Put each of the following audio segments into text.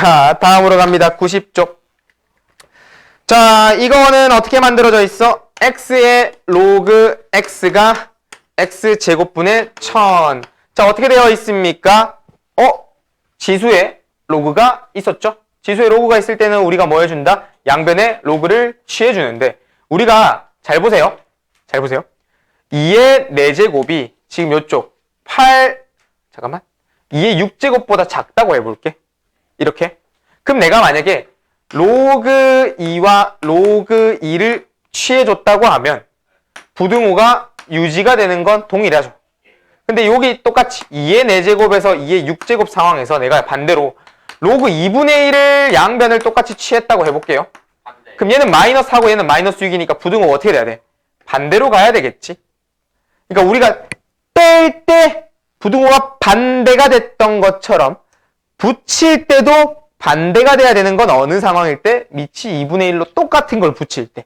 자, 다음으로 갑니다. 90쪽. 자, 이거는 어떻게 만들어져 있어? x의 로그 x가 x 제곱분의 1000. 자, 어떻게 되어 있습니까? 어? 지수에 로그가 있었죠? 지수에 로그가 있을 때는 우리가 뭐 해준다? 양변에 로그를 취해주는데 우리가 잘 보세요. 잘 보세요. 2의 4제곱이 지금 요쪽 8 잠깐만 2의 6제곱보다 작다고 해볼게. 이렇게. 그럼 내가 만약에 로그 2와 로그 2를 취해줬다고 하면 부등호가 유지가 되는 건 동일하죠. 근데 여기 똑같이 2의 4제곱에서 2의 6제곱 상황에서 내가 반대로 로그 2분의 1을 양변을 똑같이 취했다고 해볼게요. 반대. 그럼 얘는 마이너스 하고 얘는 마이너스 6이니까 부등호 어떻게 돼야 돼? 반대로 가야 되겠지. 그러니까 우리가 뺄 때 부등호가 반대가 됐던 것처럼 붙일 때도 반대가 돼야 되는 건 어느 상황일 때? 밑이 2분의 1로 똑같은 걸 붙일 때.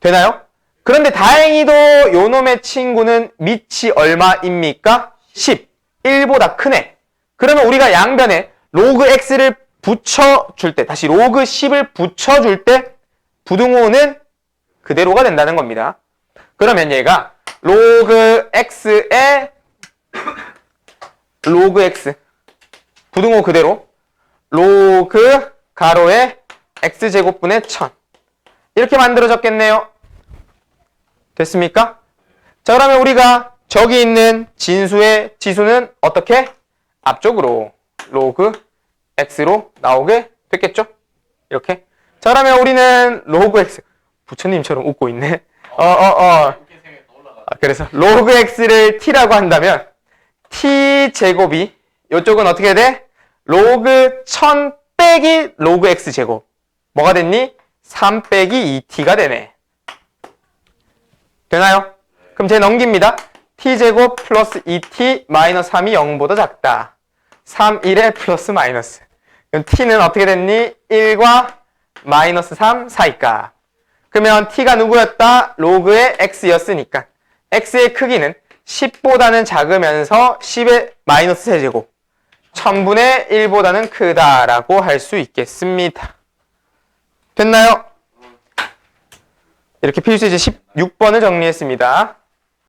되나요? 그런데 다행히도 요놈의 친구는 밑이 얼마입니까? 10. 1보다 크네. 그러면 우리가 양변에 로그 x를 붙여줄 때, 다시 로그 10을 붙여줄 때 부등호는 그대로가 된다는 겁니다. 그러면 얘가 로그 x에 로그 x 부등호 그대로 로그 가로에 x제곱분의 1000 이렇게 만들어졌겠네요. 됐습니까? 자 그러면 우리가 저기 있는 진수의 지수는 어떻게? 앞쪽으로 로그 x로 나오게 됐겠죠? 이렇게 자 그러면 우리는 로그 x 부처님처럼 웃고 있네 어어어 이렇게 생각이 더 올라가. 아, 그래서 로그 x를 t라고 한다면 t 제곱이 이쪽은 어떻게 돼? 로그 1000 빼기 로그 x 제곱 뭐가 됐니? 3 빼기 2t가 되네 되나요? 그럼 제 넘깁니다 t 제곱 플러스 2t 마이너스 3이 0보다 작다 3, 1에 플러스 마이너스 그럼 t는 어떻게 됐니? 1과 마이너스 3 사이까 그러면 t가 누구였다? 로그의 x였으니까 x의 크기는 10보다는 작으면서 10의 마이너스 세제곱 1000분의 1보다는 크다라고 할 수 있겠습니다. 됐나요? 이렇게 필수 이제 16번을 정리했습니다.